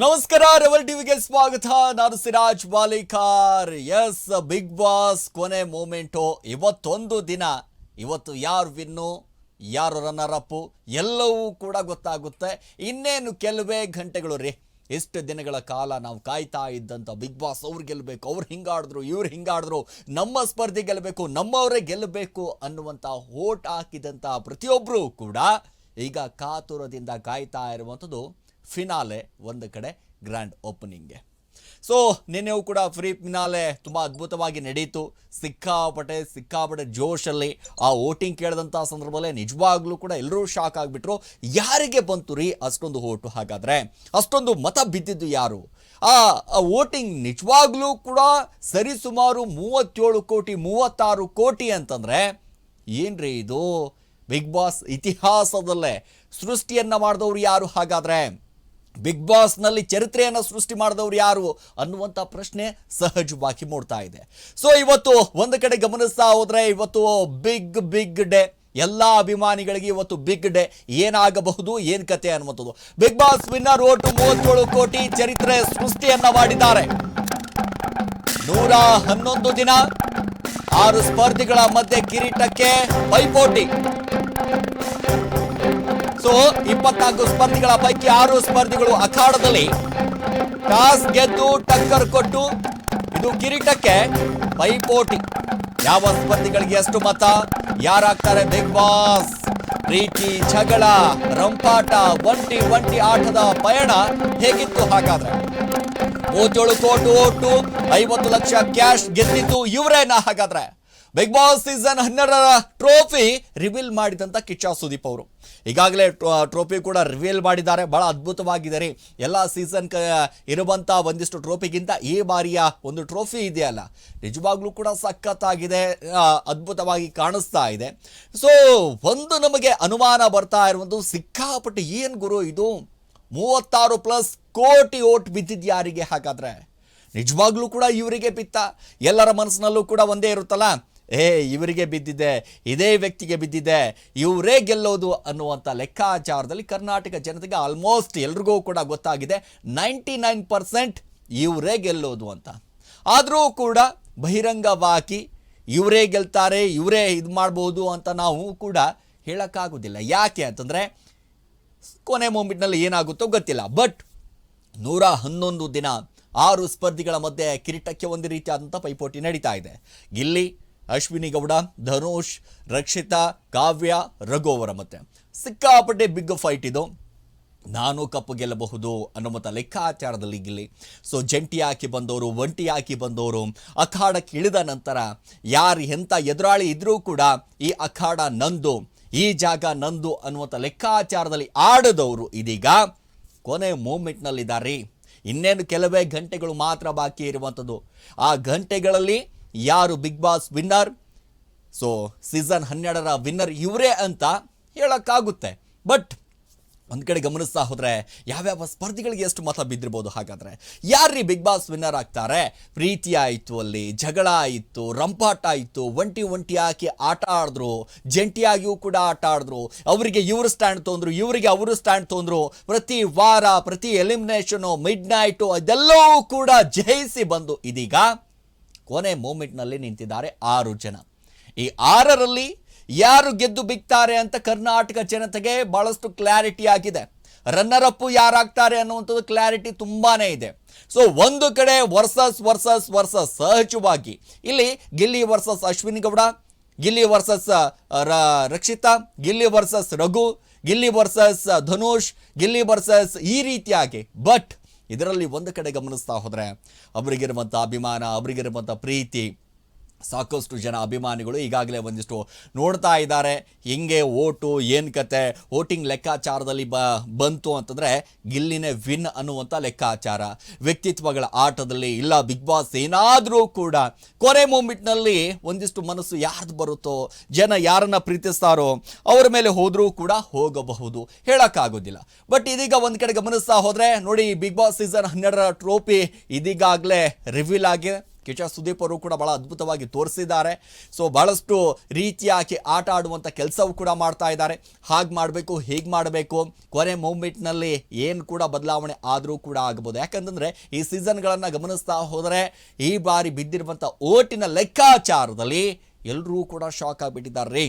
ನಮಸ್ಕಾರ ರೆವಲ್ ಟಿವಿಗೆ ಸ್ವಾಗತ. ನಾನು Siraj Walikar. Yes Bigg Boss ಕೊನೆ ಮೂಮೆಂಟು ಇವತ್ತೊಂದು ದಿನ. ಇವತ್ತು ಯಾರು ವಿನ್ನು ಯಾರು ರನ್ನರ್ ಅಪ್ಪು ಎಲ್ಲವೂ ಕೂಡ ಗೊತ್ತಾಗುತ್ತೆ. ಇನ್ನೇನು ಕೆಲವೇ ಗಂಟೆಗಳು ರೀ. ಎಷ್ಟು ದಿನಗಳ ಕಾಲ ನಾವು ಕಾಯ್ತಾ ಇದ್ದಂಥ ಬಿಗ್ ಬಾಸ್ ಅವ್ರು ಗೆಲ್ಲಬೇಕು ಅವ್ರು ಹಿಂಗಾಡಿದ್ರು, ಇವ್ರು ಹಿಂಗಾಡಿದ್ರು, ನಮ್ಮ ಸ್ಪರ್ಧೆ ಗೆಲ್ಲಬೇಕು ನಮ್ಮವರೇ ಗೆಲ್ಲಬೇಕು ಅನ್ನುವಂಥ ಓಟ್ ಹಾಕಿದಂಥ ಪ್ರತಿಯೊಬ್ಬರೂ ಕೂಡ ಈಗ ಕಾತುರದಿಂದ ಕಾಯ್ತಾ ಇರುವಂಥದ್ದು ಫಿನಾಲೆ ಒಂದು ಕಡೆ ಗ್ರ್ಯಾಂಡ್ ಓಪನಿಂಗ್ಗೆ ಸೊ ನಿನ್ನೆಯೂ ಕೂಡ ಫ್ರೀ ಫಿನಾಲೆ ತುಂಬ ಅದ್ಭುತವಾಗಿ ನಡೀತು. ಸಿಕ್ಕಾಪಟ್ಟೆ ಸಿಕ್ಕಾಪಟ್ಟೆ ಜೋಶಲ್ಲಿ ಆ ವೋಟಿಂಗ್ ಕೇಳಿದಂಥ ಸಂದರ್ಭದಲ್ಲೇ ನಿಜವಾಗ್ಲೂ ಕೂಡ ಎಲ್ಲರೂ ಶಾಕ್ ಆಗಿಬಿಟ್ರು. ಯಾರಿಗೆ ಬಂತು ರೀ ಅಷ್ಟೊಂದು ಓಟು? ಹಾಗಾದರೆ ಅಷ್ಟೊಂದು ಮತ ಬಿದ್ದಿದ್ದು ಯಾರು? ಆ ವೋಟಿಂಗ್ ನಿಜವಾಗ್ಲೂ ಕೂಡ ಸರಿಸುಮಾರು ಮೂವತ್ತೇಳು ಕೋಟಿ, ಮೂವತ್ತಾರು ಕೋಟಿ ಅಂತಂದರೆ ಏನ್ರಿ ಇದು? ಬಿಗ್ ಬಾಸ್ ಇತಿಹಾಸದಲ್ಲೇ ಸೃಷ್ಟಿಯನ್ನು ಮಾಡಿದವರು ಯಾರು? ಹಾಗಾದ್ರೆ ಬಿಗ್ ಬಾಸ್ನಲ್ಲಿ ಚರಿತ್ರೆಯನ್ನು ಸೃಷ್ಟಿ ಮಾಡಿದವರು ಯಾರು ಅನ್ನುವಂಥ ಪ್ರಶ್ನೆ ಸಹಜವಾಗಿ ಮೂಡ್ತಾ ಇದೆ. ಸೊ ಇವತ್ತು ಒಂದು ಕಡೆ ಗಮನಿಸ್ತಾ ಹೋದ್ರೆ ಇವತ್ತು ಬಿಗ್ ಬಿಗ್ ಡೇ. ಎಲ್ಲ ಅಭಿಮಾನಿಗಳಿಗೆ ಇವತ್ತು ಬಿಗ್ ಡೇ. ಏನಾಗಬಹುದು, ಏನ್ ಕತೆ ಅನ್ನುವಂಥದ್ದು. ಬಿಗ್ ಬಾಸ್ ವಿನ್ನರ್ ಓಟು ಮೂವತ್ತೇಳು ಕೋಟಿ ಚರಿತ್ರೆ ಸೃಷ್ಟಿಯನ್ನ ಮಾಡಿದ್ದಾರೆ. ನೂರ ಹನ್ನೊಂದು ದಿನ, ಆರು ಸ್ಪರ್ಧಿಗಳ ಮಧ್ಯೆ ಕಿರೀಟಕ್ಕೆ ಪೈಪೋಟಿ. ಸೊ, ಇಪ್ಪತ್ನಾಲ್ಕು ಸ್ಪರ್ಧಿಗಳ ಪೈಕಿ ಆರು ಸ್ಪರ್ಧಿಗಳು ಅಖಾಡದಲ್ಲಿ ಟಾಸ್ ಗೆದ್ದು ಟಕ್ಕರ್ ಕೊಟ್ಟು ಇದು ಕಿರೀಟಕ್ಕೆ ಪೈಪೋಟಿ. ಯಾವ ಸ್ಪರ್ಧಿಗಳಿಗೆ ಎಷ್ಟು ಮತ? ಯಾರಾಗ್ತಾರೆ ಬಿಗ್ ಬಾಸ್? ಪ್ರೀತಿ, ಜಗಳ, ರಂಪಾಟ, ಒಂಟಿ ಒಂಟಿ ಆಟದ ಪಯಣ ಹೇಗಿತ್ತು ಹಾಗಾದ್ರೆ? ಮೂವತ್ತೇಳು ಕೋಟಿ ಓಟು, ಐವತ್ತು ಲಕ್ಷ ಕ್ಯಾಶ್ ಗೆದ್ದಿದ್ದು ಇವರೇನ ಹಾಗಾದ್ರೆ? ಬಿಗ್ ಬಾಸ್ ಸೀಸನ್ ಹನ್ನೆರಡರ ಟ್ರೋಫಿ ರಿವೀಲ್ ಮಾಡಿದಂಥ ಕಿಚ್ಚ ಸುದೀಪ್ ಅವರು. ಈಗಾಗಲೇ ಟ್ರೋಫಿ ಕೂಡ ರಿವೀಲ್ ಮಾಡಿದ್ದಾರೆ. ಬಹಳ ಅದ್ಭುತವಾಗಿದೆ ರೀ. ಎಲ್ಲ ಸೀಸನ್ ಕ ಇರುವಂಥ ಒಂದಿಷ್ಟು ಟ್ರೋಫಿಗಿಂತ ಈ ಬಾರಿಯ ಒಂದು ಟ್ರೋಫಿ ಇದೆಯಲ್ಲ. ನಿಜವಾಗ್ಲೂ ಕೂಡ ಸಖತ್ತಾಗಿದೆ ಅದ್ಭುತವಾಗಿ ಕಾಣಿಸ್ತಾ ಇದೆ. ಸೊ ಒಂದು ನಮಗೆ ಅನುಮಾನ ಬರ್ತಾ ಇರುವಂಥದ್ದು ಸಿಕ್ಕಾಪಟ್ಟು ಏನು ಗುರು ಇದು? ಮೂವತ್ತಾರು ಪ್ಲಸ್ ಕೋಟಿ ಓಟ್ ಬಿದ್ದಿದ್ದು ಯಾರಿಗೆ ಹಾಗಾದರೆ? ನಿಜವಾಗ್ಲೂ ಕೂಡ ಇವರಿಗೆ ಬಿತ್ತ ಎಲ್ಲರ ಮನಸ್ಸಿನಲ್ಲೂ ಕೂಡ ಒಂದೇ ಇರುತ್ತಲ್ಲ. ಏ, ಇವರಿಗೆ ಬಿದ್ದಿದೆ, ಇದೇ ವ್ಯಕ್ತಿಗೆ ಬಿದ್ದಿದೆ, ಇವರೇ ಗೆಲ್ಲೋದು ಅನ್ನುವಂಥ ಲೆಕ್ಕಾಚಾರದಲ್ಲಿ ಕರ್ನಾಟಕ ಜನತೆಗೆ ಆಲ್ಮೋಸ್ಟ್ ಎಲ್ರಿಗೂ ಕೂಡ ಗೊತ್ತಾಗಿದೆ. ನೈಂಟಿ ನೈನ್ ಪರ್ಸೆಂಟ್ ಇವರೇ ಗೆಲ್ಲೋದು ಅಂತ. ಆದರೂ ಕೂಡ ಬಹಿರಂಗವಾಗಿ ಇವರೇ ಗೆಲ್ತಾರೆ, ಇವರೇ ಇದು ಮಾಡ್ಬೋದು ಅಂತ ನಾವು ಕೂಡ ಹೇಳೋಕ್ಕಾಗೋದಿಲ್ಲ. ಯಾಕೆ ಅಂತಂದರೆ, ಕೊನೆ ಮೂಮೆಂಟ್ನಲ್ಲಿ ಏನಾಗುತ್ತೋ ಗೊತ್ತಿಲ್ಲ. ಬಟ್ ನೂರ ಹನ್ನೊಂದು ದಿನ ಆರು ಸ್ಪರ್ಧಿಗಳ ಮಧ್ಯೆ ಕಿರೀಟಕ್ಕೆ ಒಂದು ರೀತಿಯಾದಂಥ ಪೈಪೋಟಿ ನಡೀತಾ ಇದೆ. ಗಿಲ್ಲಿ ಅಶ್ವಿನಿ ಗೌಡ, ಧನುಷ್, ರಕ್ಷಿತಾ, ಕಾವ್ಯ, ರಘು ಅವರ ಮತ್ತೆ. ಸಿಕ್ಕಾಪಟ್ಟೆ ಬಿಗ್ ಫೈಟ್ ಇದು. ನಾನು ಕಪ್ಪು ಗೆಲ್ಲಬಹುದು ಅನ್ನುವಂಥ ಲೆಕ್ಕಾಚಾರದಲ್ಲಿ ಗಿಲ್ಲಿ ಸೊ ಜಂಟಿ ಹಾಕಿ ಬಂದವರು, ಒಂಟಿ ಹಾಕಿ ಬಂದವರು ಅಖಾಡಕ್ಕೆ ಇಳಿದ ನಂತರ ಯಾರು ಎಂಥ ಎದುರಾಳಿ ಇದ್ದರೂ ಕೂಡ ಈ ಅಖಾಡ ನಂದು, ಈ ಜಾಗ ನಂದು ಅನ್ನುವಂಥ ಲೆಕ್ಕಾಚಾರದಲ್ಲಿ ಆಡದವರು ಇದೀಗ ಕೊನೆ ಮೂಮೆಂಟ್ನಲ್ಲಿದ್ದಾರೆ ಇನ್ನೇನು ಕೆಲವೇ ಗಂಟೆಗಳು ಮಾತ್ರ ಬಾಕಿ ಇರುವಂಥದ್ದು. ಆ ಗಂಟೆಗಳಲ್ಲಿ ಯಾರು Bigg Boss winner? So season ಹನ್ನೆರಡರ ವಿನ್ನರ್ ಇವರೇ ಅಂತ ಹೇಳೋಕ್ಕಾಗುತ್ತೆ. ಬಟ್ ಒಂದು ಕಡೆ ಗಮನಿಸ್ತಾ ಹೋದರೆ ಯಾವ್ಯಾವ ಸ್ಪರ್ಧಿಗಳಿಗೆ ಎಷ್ಟು ಮತ ಬಿದ್ದಿರ್ಬೋದು ಹಾಗಾದರೆ? ಯಾರ್ರೀ ಬಿಗ್ ಬಾಸ್ ವಿನ್ನರ್ ಆಗ್ತಾರೆ? ಪ್ರೀತಿ ಆಯಿತು ಅಲ್ಲಿ, ಜಗಳ ಆಯಿತು, ರಂಪಾಟ ಆಯಿತು, ಒಂಟಿ ಒಂಟಿ ಹಾಕಿ ಆಟ ಆಡಿದ್ರು, ಜಂಟಿಯಾಗಿಯೂ ಕೂಡ ಆಟ ಆಡಿದ್ರು, ಅವರಿಗೆ ಇವರು ಸ್ಟ್ಯಾಂಡ್ ತೊಂದರು, ಇವರಿಗೆ ಅವರು ಸ್ಟ್ಯಾಂಡ್ ತೊಂದರು, ಪ್ರತಿ ವಾರ, ಪ್ರತಿ ಎಲಿಮಿನೇಷನು ಮಿಡ್ ನೈಟು ಅದೆಲ್ಲವೂ ಕೂಡ ಜಯಿಸಿ ಬಂದು ಇದೀಗ ಕೊನೆ ಮೂಮೆಂಟ್ನಲ್ಲಿ ನಿಂತಿದ್ದಾರೆ ಆರು ಜನ. ಈ ಆರರಲ್ಲಿ ಯಾರು ಗೆದ್ದು ಬಿಗ್ತಾರೆ ಅಂತ ಕರ್ನಾಟಕ ಜನತೆಗೆ ಬಹಳಷ್ಟು ಕ್ಲಾರಿಟಿ ಆಗಿದೆ. ರನ್ನರ್ ಅಪ್ ಯಾರಾಗ್ತಾರೆ ಅನ್ನುವಂಥದ್ದು ಕ್ಲಾರಿಟಿ ತುಂಬಾನೇ ಇದೆ. ಸೊ ಒಂದು ಕಡೆ ವರ್ಸಸ್ ವರ್ಸಸ್ ವರ್ಸಸ್ ಸಹಜವಾಗಿ ಇಲ್ಲಿ Gilli versus Ashwini Gowda, Gilli versus Rakshita, Gilli versus Raghu, Gilli versus Dhanush, Gilli versus ಈ ರೀತಿಯಾಗಿ. ಬಟ್ ಇದರಲ್ಲಿ ಒಂದು ಕಡೆ ಗಮನಿಸ್ತಾ ಹೋದರೆ ಅವರಿಗಿರುವಂಥ ಅಭಿಮಾನ ಅವರಿಗಿರುವಂಥ ಪ್ರೀತಿ ಸಾಕಷ್ಟು ಜನ ಅಭಿಮಾನಿಗಳು ಈಗಾಗಲೇ ಒಂದಿಷ್ಟು ನೋಡ್ತಾ ಇದ್ದಾರೆ. ಹೆಂಗೆ ಓಟು, ಏನು ಕತೆ, ವೋಟಿಂಗ್ ಲೆಕ್ಕಾಚಾರದಲ್ಲಿ ಬ, ಬಂತು ಅಂತಂದರೆ ಗಿಲ್ಲಿನೇ ವಿನ್ ಅನ್ನುವಂಥ ಲೆಕ್ಕಾಚಾರ. ವ್ಯಕ್ತಿತ್ವಗಳ ಆಟದಲ್ಲಿ ಇಲ್ಲ, ಬಿಗ್ ಬಾಸ್ ಏನಾದರೂ ಕೂಡ ಕೊನೆ ಮೂಮೆಂಟ್ನಲ್ಲಿ ಒಂದಿಷ್ಟು ಮನಸ್ಸು ಯಾರ್ದು ಬರುತ್ತೋ, ಜನ ಯಾರನ್ನ ಪ್ರೀತಿಸ್ತಾರೋ, ಅವರ ಮೇಲೆ ಹೋದರೂ ಕೂಡ ಹೋಗಬಹುದು. ಹೇಳೋಕ್ಕಾಗೋದಿಲ್ಲ. ಬಟ್ ಇದೀಗ ಒಂದು ಕಡೆ ಗಮನಿಸ್ತಾ ಹೋದರೆ ನೋಡಿ, ಬಿಗ್ ಬಾಸ್ ಸೀಸನ್ ಹನ್ನೆರಡರ ಟ್ರೋಫಿ ಇದೀಗಾಗಲೇ ರಿವೀಲ್ ಆಗಿ ಕಿಚ ಸುದೀಪ್ ಅವರು ಕೂಡ ಬಹಳ ಅದ್ಭುತವಾಗಿ ತೋರಿಸಿದ್ದಾರೆ. ಸೊ ಬಹಳಷ್ಟು ರೀತಿಯಾಗಿ ಆಟ ಆಡುವಂಥ ಕೆಲಸವು ಕೂಡ ಮಾಡ್ತಾ ಇದ್ದಾರೆ. ಹಾಗೆ ಮಾಡಬೇಕು, ಹೀಗೆ ಮಾಡಬೇಕು, ಕೊನೆ ಮೂಮೆಂಟ್ನಲ್ಲಿ ಏನು ಕೂಡ ಬದಲಾವಣೆ ಆದರೂ ಕೂಡ ಆಗ್ಬೋದು. ಯಾಕಂತಂದರೆ ಈ ಸೀಸನ್ಗಳನ್ನು ಗಮನಿಸ್ತಾ ಹೋದರೆ ಈ ಬಾರಿ ಬಿದ್ದಿರುವಂಥ ಓಟಿನ ಲೆಕ್ಕಾಚಾರದಲ್ಲಿ ಎಲ್ಲರೂ ಕೂಡ ಶಾಕ್ ಆಗಿಬಿಟ್ಟಿದ್ದಾರೆ